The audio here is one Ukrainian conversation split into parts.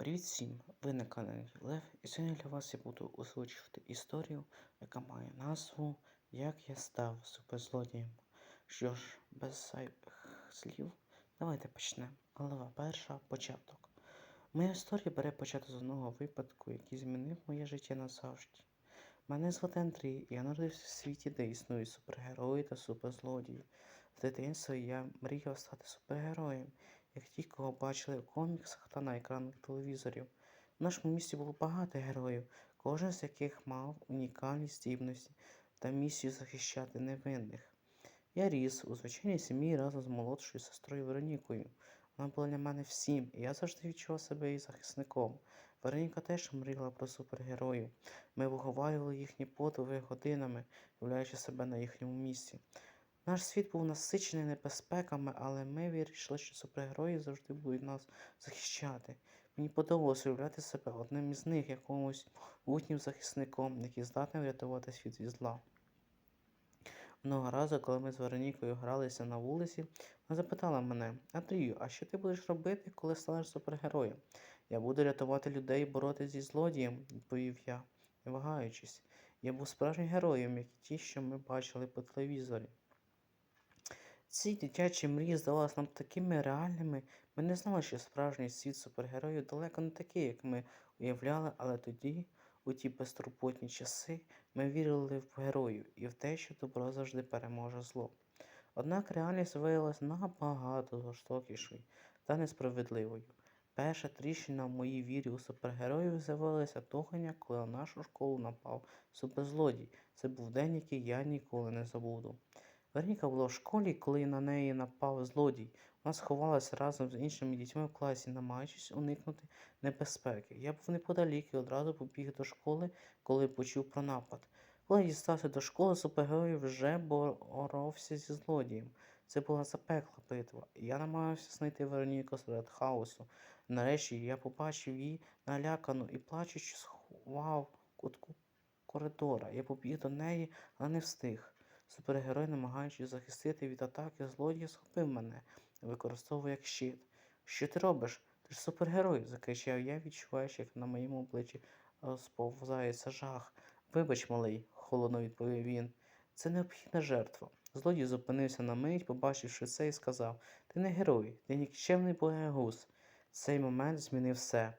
Привіт всім! Ви на каналі Лев, і сьогодні для вас я буду озвучувати історію, яка має назву Як я став суперзлодієм. Що ж, без зайвих слів, давайте почнемо. Глава перша початок. Моя історія бере початок з одного випадку, який змінив моє життя назавжди. Мене звати Андрій, і я народився в світі, де існують супергерої та суперзлодії. В дитинстві я мріяв стати супергероєм як ті, кого бачили в коміксах та на екранах телевізорів. В нашому місті було багато героїв, кожен з яких мав унікальні здібності та місію захищати невинних. Я ріс у звичайній сім'ї разом з молодшою сестрою Веронікою. Вона була для мене всім, і я завжди відчував себе її захисником. Вероніка теж мріяла про супергероїв. Ми виговарювали їхні подвиги годинами, являючи себе на їхньому місці. Наш світ був насичений небезпеками, але ми вирішили, що супергерої завжди будуть нас захищати. Мені подобалося уявляти себе одним із них, якомусь могутнім захисником, який здатний врятувати світ від зла. Одного разу, коли ми з Веронікою гралися на вулиці, вона запитала мене: Андрію, а що ти будеш робити, коли станеш супергероєм? Я буду рятувати людей і боротися зі злодієм, відповів я, не вагаючись. Я був справжнім героєм, як і ті, що ми бачили по телевізорі. Ці дитячі мрії здавалися нам такими реальними. Ми не знали, що справжній світ супергероїв далеко не такий, як ми уявляли, але тоді, у ті безтурботні часи, ми вірили в героїв і в те, що добро завжди переможе зло. Однак реальність виявилася набагато жорстокішою та несправедливою. Перша тріщина в моїй вірі у супергероїв з'явилася того коли на нашу школу напав суперзлодій. Це був день, який я ніколи не забуду. Вероніка була в школі, коли на неї напав злодій. Вона сховалася разом з іншими дітьми в класі, намагаючись уникнути небезпеки. Я був неподалік і одразу побіг до школи, коли почув про напад. Коли я дістався до школи, супергерой вже боровся зі злодієм. Це була запекла битва. Я намагався знайти Вероніку серед хаосу. Нарешті я побачив її налякану і плачучи сховав кутку коридора. Я побіг до неї, але не встиг. Супергерой, намагаючись захистити від атаки злодія, схопив мене, використовує як щит. Що ти робиш? Ти ж супергерой, закричав я, відчуваючи, як на моєму обличчі сповзається жах. Вибач, малий, холодно відповів він. Це необхідна жертва. Злодій зупинився на мить, побачивши це, і сказав Ти не герой, ти нікчемний боягуз. Цей момент змінив все.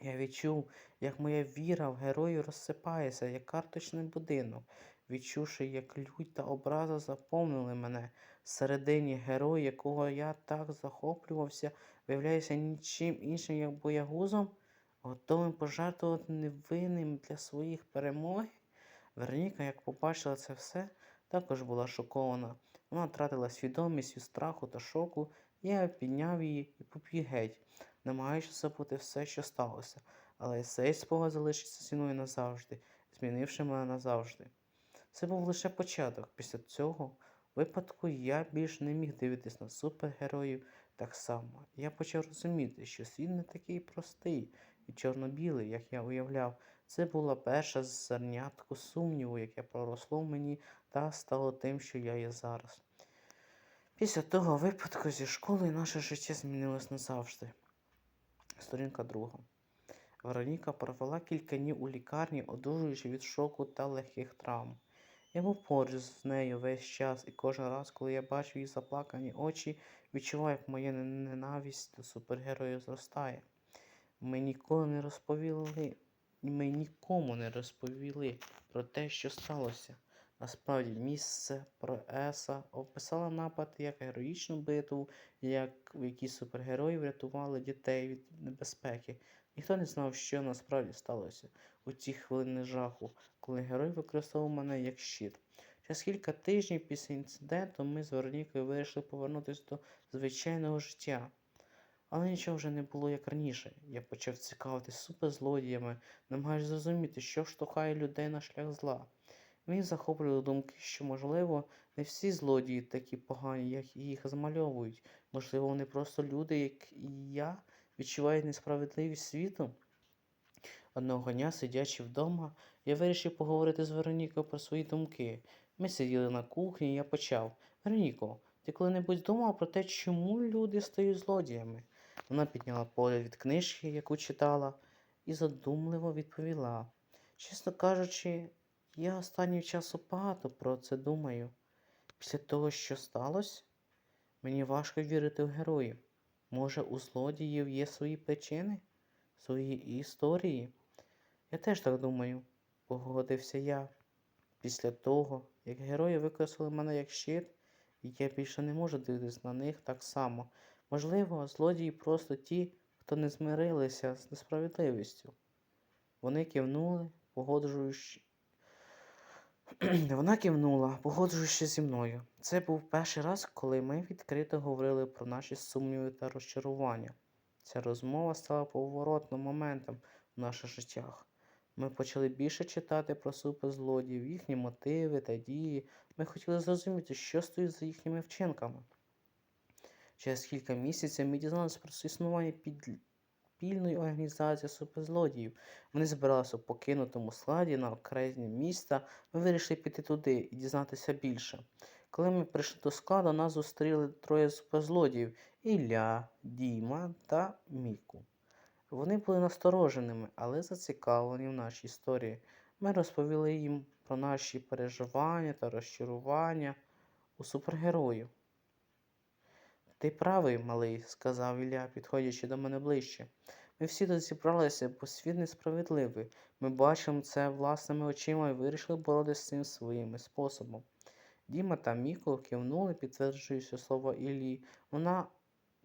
Я відчув, як моя віра в герою розсипається, як карточний будинок відчувши, як лють та образа заповнили мене. Всередині герой, якого я так захоплювався, виявляється нічим іншим, як боягузом, готовим пожертвувати невинним для своїх перемог. Вероніка, як побачила це все, також була шокована. Вона втратила свідомість від страху та шоку, я підняв її і побіг геть, намагаючись забути все, що сталося, але цей спогад залишиться зі мною назавжди, змінивши мене назавжди. Це був лише початок. Після цього випадку я більш не міг дивитись на супергероїв так само. Я почав розуміти, що світ не такий простий і чорно-білий, як я уявляв. Це була перша зернятко сумніву, яке проросло мені та стало тим, що я є зараз. Після того випадку зі школи наше життя змінилось назавжди. Сторінка друга. Вероніка провела кілька днів у лікарні, одужуючи від шоку та легких травм. Я був поруч з нею весь час, і кожен раз, коли я бачу її заплакані очі, відчуваю, як моя ненависть до супергероїв зростає. Ми ніколи не розповіли, ми нікому не розповіли про те, що сталося. Насправді, місце про Еса описала напад як героїчну битву, як в якій супергерої врятували дітей від небезпеки. Ніхто не знав, що насправді сталося у ті хвилини жаху, коли герой використовував мене як щит. Через кілька тижнів після інциденту ми з Веронікою вирішили повернутися до звичайного життя. Але нічого вже не було як раніше. Я почав цікавитись суперзлодіями, намагаючись зрозуміти, що штовхає людей на шлях зла. Він захоплював думки, що, можливо, не всі злодії такі погані, як їх замальовують. Можливо, вони просто люди, як і я, відчувають несправедливість світу. Одного дня, сидячи вдома, я вирішив поговорити з Веронікою про свої думки. Ми сиділи на кухні, і я почав. Вероніко, ти коли-небудь думав про те, чому люди стають злодіями? Вона підняла погляд від книжки, яку читала, і задумливо відповіла. Чесно кажучи, я останнім часом багато про це думаю. Після того, що сталося, мені важко вірити в героїв. Може, у злодіїв є свої причини, свої історії? Я теж так думаю, погодився я. Після того, як герої використали мене як щит, я більше не можу дивитись на них так само. Можливо, злодії просто ті, хто не змирилися з несправедливістю. Вони кивнули, погоджуючи. Вона кивнула, погоджуючись зі мною. Це був перший раз, коли ми відкрито говорили про наші сумніви та розчарування. Ця розмова стала поворотним моментом в наших життях. Ми почали більше читати про суперзлодіїв, їхні мотиви та дії. Ми хотіли зрозуміти, що стоїть за їхніми вчинками. Через кілька місяців ми дізналися про існування підпільної організації суперзлодіїв. Вони збиралися у покинутому складі на окраїні міста. Ми вирішили піти туди і дізнатися більше. Коли ми прийшли до складу, нас зустріли троє суперзлодіїв Ілля, Діма та Міку. Вони були настороженими, але зацікавлені в нашій історії. Ми розповіли їм про наші переживання та розчарування у супергероїв. Ти правий, малий, сказав Ілля, підходячи до мене ближче. Ми всі тут зібралися, бо світ несправедливий. Ми бачимо це власними очима і вирішили боротися з цим своїм способом. Діма та Міко кивнули, підтверджуючи слова Іллі. Вона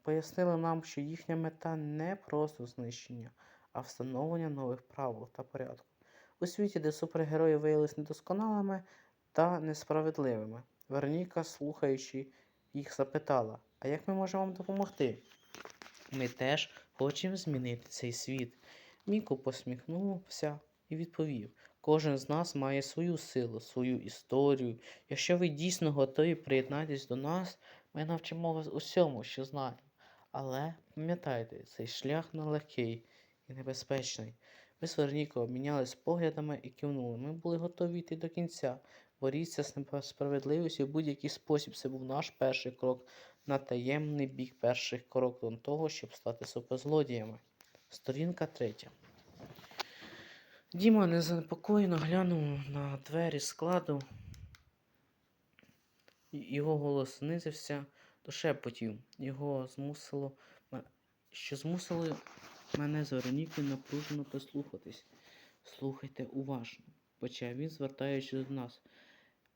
пояснила нам, що їхня мета не просто знищення, а встановлення нових правил та порядку. У світі, де супергерої виявилися недосконалими та несправедливими. Вероніка, слухаючи їх, запитала, а як ми можемо вам допомогти? Ми теж хочемо змінити цей світ. Міко посміхнувся і відповів: кожен з нас має свою силу, свою історію. Якщо ви дійсно готові приєднатися до нас, ми навчимо вас усьому, що знаємо. Але пам'ятайте, цей шлях нелегкий і небезпечний. Ми з Веронікою обмінялись поглядами і кивнули. Ми були готові йти до кінця. Боріться з несправедливістю в будь-який спосіб. Це був наш перший крок на таємний бік перших кроків до того, щоб стати суперзлодіями. Сторінка третя. Діма незанепокоєно глянув на двері складу. Його голос знизився до шепотів. Його змусило, що змусило мене з Веронікою напружено послухатись. Слухайте уважно, почав він, звертаючись до нас.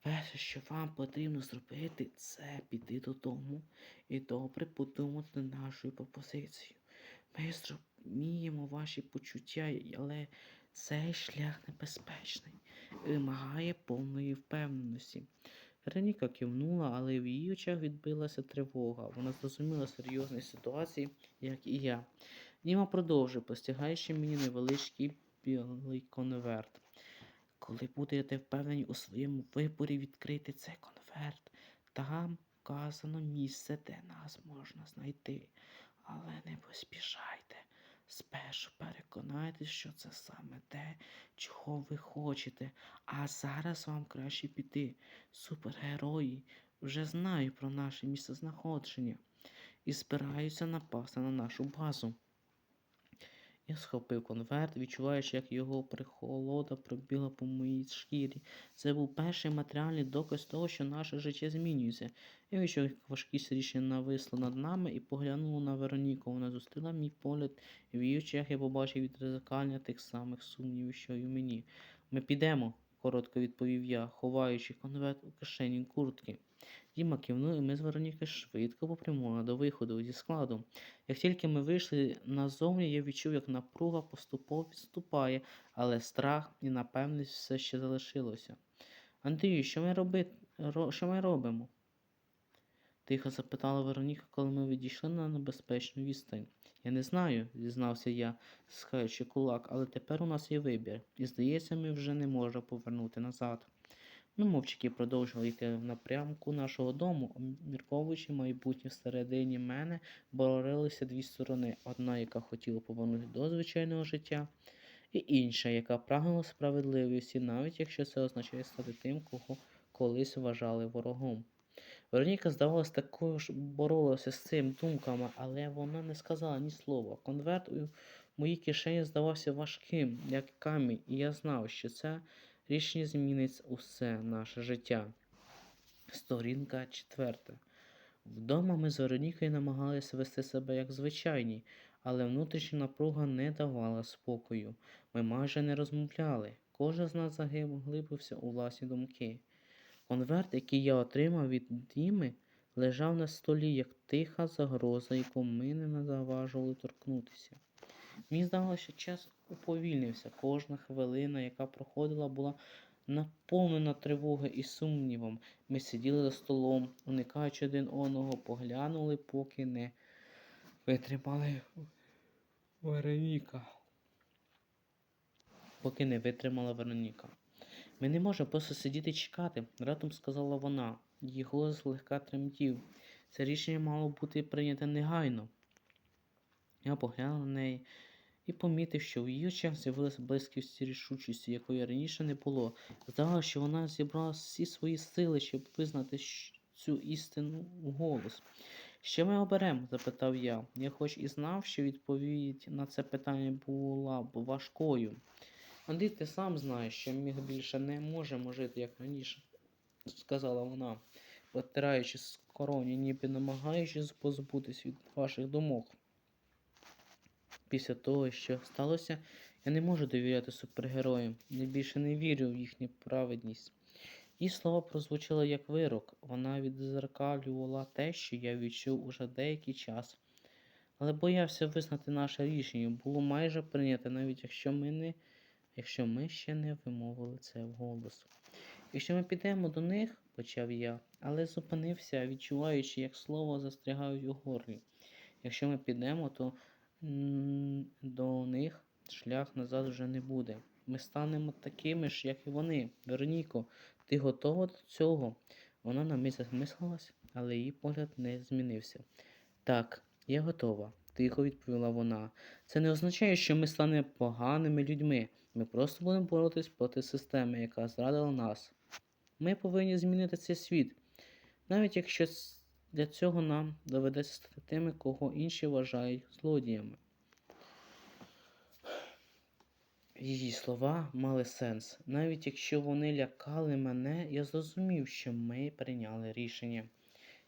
Перше, що вам потрібно зробити, це піти додому і добре подумати над нашою пропозицією. Ми зрозуміємо ваші почуття, але цей шлях небезпечний, вимагає повної впевненості. Вероніка кивнула, але в її очах відбилася тривога. Вона зрозуміла серйозність ситуації, як і я. Діма продовжив, постигаючи мені невеличкий білий конверт. Коли будете впевнені у своєму виборі, відкрити цей конверт. Там вказано місце, де нас можна знайти. Але не поспішайте. Спершу переконайтесь, що це саме те, чого ви хочете. А зараз вам краще піти. Супергерої вже знають про наше місцезнаходження і збираються напасти на нашу базу. Я схопив конверт, відчуваючи, як його прихолода пробігла по моїй шкірі. Це був перший матеріальний доказ того, що наше життя змінюється. Я відчув, як важкість рішення нависло над нами і поглянула на Вероніку. Вона зустріла мій погляд, і в її очах я побачив відризикання тих самих сумнівів, що й у мені. Ми підемо, коротко відповів я, ховаючи конверт у кишені куртки. Діма кивнув, і ми з Веронікою швидко попрямували до виходу зі складу. Як тільки ми вийшли назовні, я відчув, як напруга поступово відступає, але страх і напевність все ще залишилося. Андрію, що ми, роби... ро... що ми робимо? Тихо запитала Вероніка, коли ми відійшли на небезпечну відстань. Я не знаю, зізнався я, стискаючи кулак, але тепер у нас є вибір, і здається, ми вже не можемо повернути назад. Ми мовчки продовжували йти в напрямку нашого дому, обмірковуючи майбутнє всередині мене, боролися дві сторони: одна, яка хотіла повернути до звичайного життя, і інша, яка прагнула справедливості, навіть якщо це означає стати тим, кого колись вважали ворогом. Вероніка, здавалось, також боролася з цим думками, але вона не сказала ні слова. Конверт у моїй кишені здавався важким, як камінь, і я знав, що це рішення змінить усе наше життя. Сторінка четверта. Вдома ми з Веронікою намагалися вести себе як звичайні, але внутрішня напруга не давала спокою. Ми майже не розмовляли. Кожен з нас заглибився у власні думки. Конверт, який я отримав від Діми, лежав на столі, як тиха загроза, яку ми не заважували торкнутися. Мені здалося, що час уповільнився. Кожна хвилина, яка проходила, була наповнена тривогою і сумнівом. Ми сиділи за столом, уникаючи один одного, поглянули, поки не витримали Вероніка. Поки не витримала Вероніка. Ми не можемо просто сидіти і чекати, раптом сказала вона. Її голос злегка тремтів. Це рішення мало бути прийнято негайно. Я поглянув на неї і помітив, що в її очах з'явилася близькість рішучості, якої раніше не було. Здавалося, що вона зібрала всі свої сили, щоб визнати цю істину вголос. Що ми оберемо? запитав я. Я хоч і знав, що відповідь на це питання була б важкою. Андрій, ти сам знаєш, що ми більше не можемо жити, як раніше, сказала вона, потираючи скроні, ніби намагаючись позбутись від ваших думок. Після того, що сталося, я не можу довіряти супергероям. Я більше не вірю в їхню праведність. Її слова прозвучали як вирок. Вона відзеркалювала те, що я відчув уже деякий час. Але боявся визнати наше рішення. Було майже прийнято, навіть якщо ми не якщо ми ще не вимовили це вголос. Якщо ми підемо до них, почав я, але зупинився, відчуваючи, як слово застрягають у горлі. Якщо ми підемо, то до них шлях назад вже не буде. Ми станемо такими ж, як і вони. Вероніко, ти готова до цього? Вона на мить замислилась, але її погляд не змінився. Так, я готова, тихо відповіла вона. Це не означає, що ми станемо поганими людьми. Ми просто будемо боротись проти системи, яка зрадила нас. Ми повинні змінити цей світ, навіть якщо для цього нам доведеться стати тими, кого інші вважають злодіями. Її слова мали сенс. Навіть якщо вони лякали мене, я зрозумів, що ми прийняли рішення.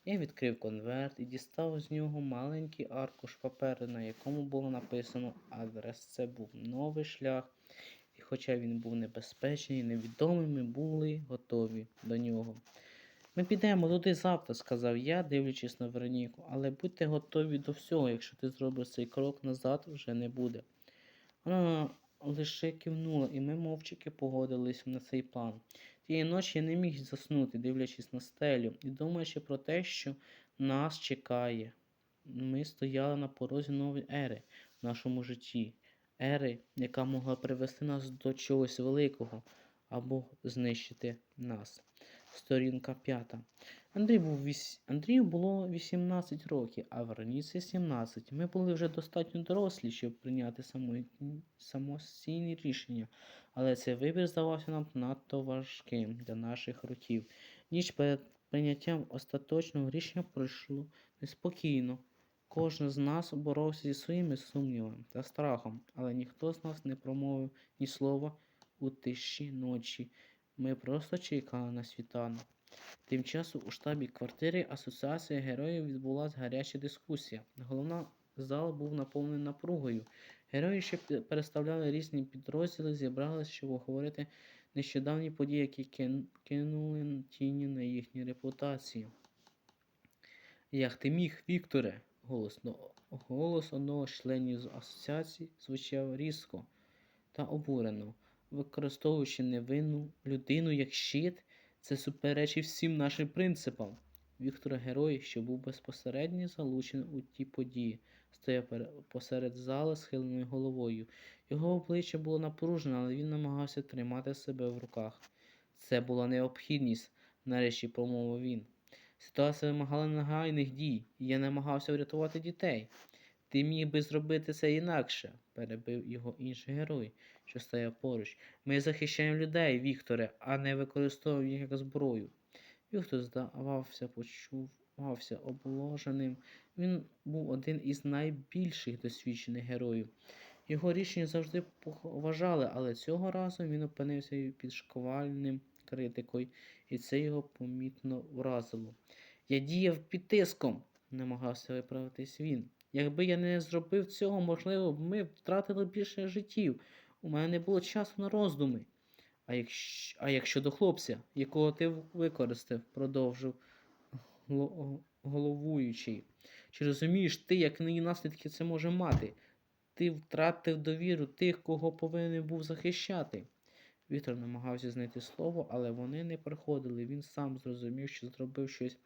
Я відкрив конверт і дістав з нього маленький аркуш паперу, на якому було написано адрес. Це був новий шлях, і хоча він був небезпечний і невідомий, ми були готові до нього. Ми підемо туди завтра, сказав я, дивлячись на Вероніку, але будьте готові до всього, якщо ти зробиш цей крок назад, вже не буде. Вона лише кивнула, і ми мовчки погодились на цей план. Тієї ночі я не міг заснути, дивлячись на стелю, і думаючи про те, що нас чекає. Ми стояли на порозі нової ери в нашому житті, ери, яка могла привести нас до чогось великого або знищити нас. Сторінка п'ята. Андрій був віс... Андрію було 18 років, а Вероніці 17. Ми були вже достатньо дорослі, щоб прийняти само... самостійні рішення, але цей вибір здавався нам надто важким для наших років. Ніч перед прийняттям остаточного рішення пройшло неспокійно. Кожен з нас боровся зі своїми сумнівами та страхом, але ніхто з нас не промовив ні слова у тиші ночі. Ми просто чекали на світанок. Тим часом у штабі квартири Асоціації героїв відбулася гаряча дискусія. Головна зал був наповнений напругою. Герої, що переставляли різні підрозділи, зібралися, щоб обговорити нещодавні події, які кинули тіні на їхні репутації. Як ти міг, Вікторе? голосно. голос одного з членів асоціації звучав різко та обурено, використовуючи невинну людину як щит, це суперечить всім нашим принципам. Віктор герой, що був безпосередньо залучений у ті події, стояв посеред зали схиленою головою. Його обличчя було напружене, але він намагався тримати себе в руках. Це була необхідність, нарешті промовив він. Ситуація вимагала негайних дій, і я намагався врятувати дітей. Ти міг би зробити це інакше, перебив його інший герой, що стояв поруч. Ми захищаємо людей, Вікторе, а не використовуємо їх як зброю. Віктор здавався, почувався обложеним. Він був один із найбільших досвідчених героїв. Його рішення завжди поважали, але цього разу він опинився під шквальним критикою, і це його помітно вразило. Я діяв під тиском, намагався виправитись він. Якби я не зробив цього, можливо, б ми втратили більше життів. У мене не було часу на роздуми. А якщо, а якщо до хлопця, якого ти використав, продовжив головуючий. Чи розумієш ти, як нині наслідки це може мати? Ти втратив довіру тих, кого повинен був захищати. Віктор намагався знайти слово, але вони не приходили. Він сам зрозумів, що зробив щось,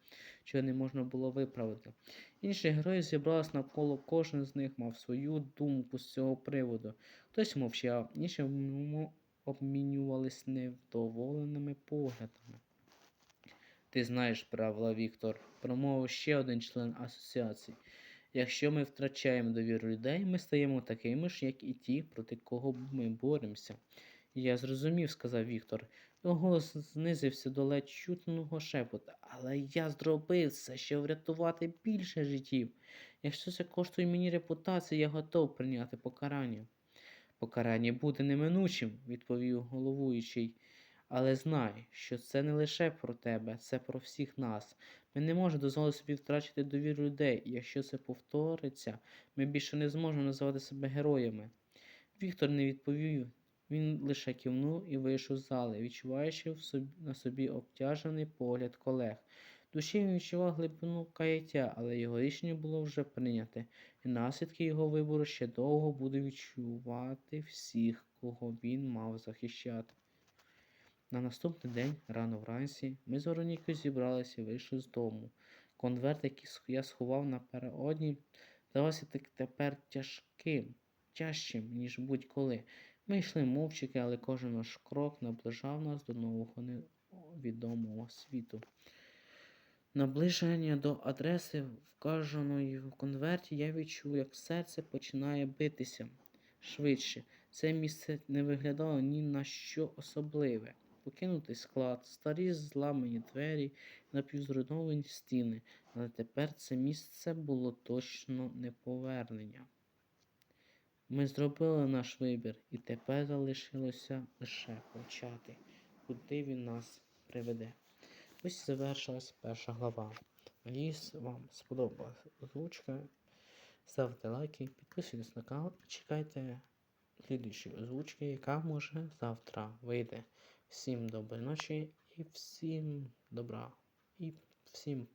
чого не можна було виправити. Інші герої зібрались навколо, кожен з них мав свою думку з цього приводу. Хтось мовчав, інші обмінювались невдоволеними поглядами. Ти знаєш правила, Віктор, промовив ще один член асоціації. Якщо ми втрачаємо довіру людей, ми стаємо такими ж, як і ті, проти кого ми боремося. Я зрозумів, сказав Віктор. Його голос знизився до ледь чутного шепота. Але я зробив це, щоб врятувати більше життів. Якщо це коштує мені репутації, я готов прийняти покарання. Покарання буде неминучим, відповів головуючий. Але знай, що це не лише про тебе, це про всіх нас. Ми не можемо дозволити собі втрачити довіру людей, якщо це повториться, ми більше не зможемо називати себе героями. Віктор не відповів, він лише кивнув і вийшов з зали, відчуваючи на собі обтяжений погляд колег. Душі він відчував глибину каяття, але його рішення було вже прийняте, і наслідки його вибору ще довго буде відчувати всіх, кого він мав захищати. На наступний день, рано вранці, ми з Веронікою зібралися і вийшли з дому. Конверт, який я сховав напередодні, здавався тепер тяжким, тяжчим, ніж будь-коли. Ми йшли мовчки, але кожен наш крок наближав нас до нового невідомого світу. Наближення до адреси, вказаної в конверті, я відчув, як серце починає битися швидше. Це місце не виглядало ні на що особливе. Покинутий склад, старі зламані двері, напівзруйновані стіни, але тепер це місце було точно не повернення. Ми зробили наш вибір, і тепер залишилося лише почати, куди він нас приведе. Ось завершилась перша глава. Надіюсь, вам сподобалася озвучка. Ставте лайки, підписуйтесь на канал і чекайте слідчої озвучки, яка може завтра вийде. Всім доброї ночі і всім добра. І всім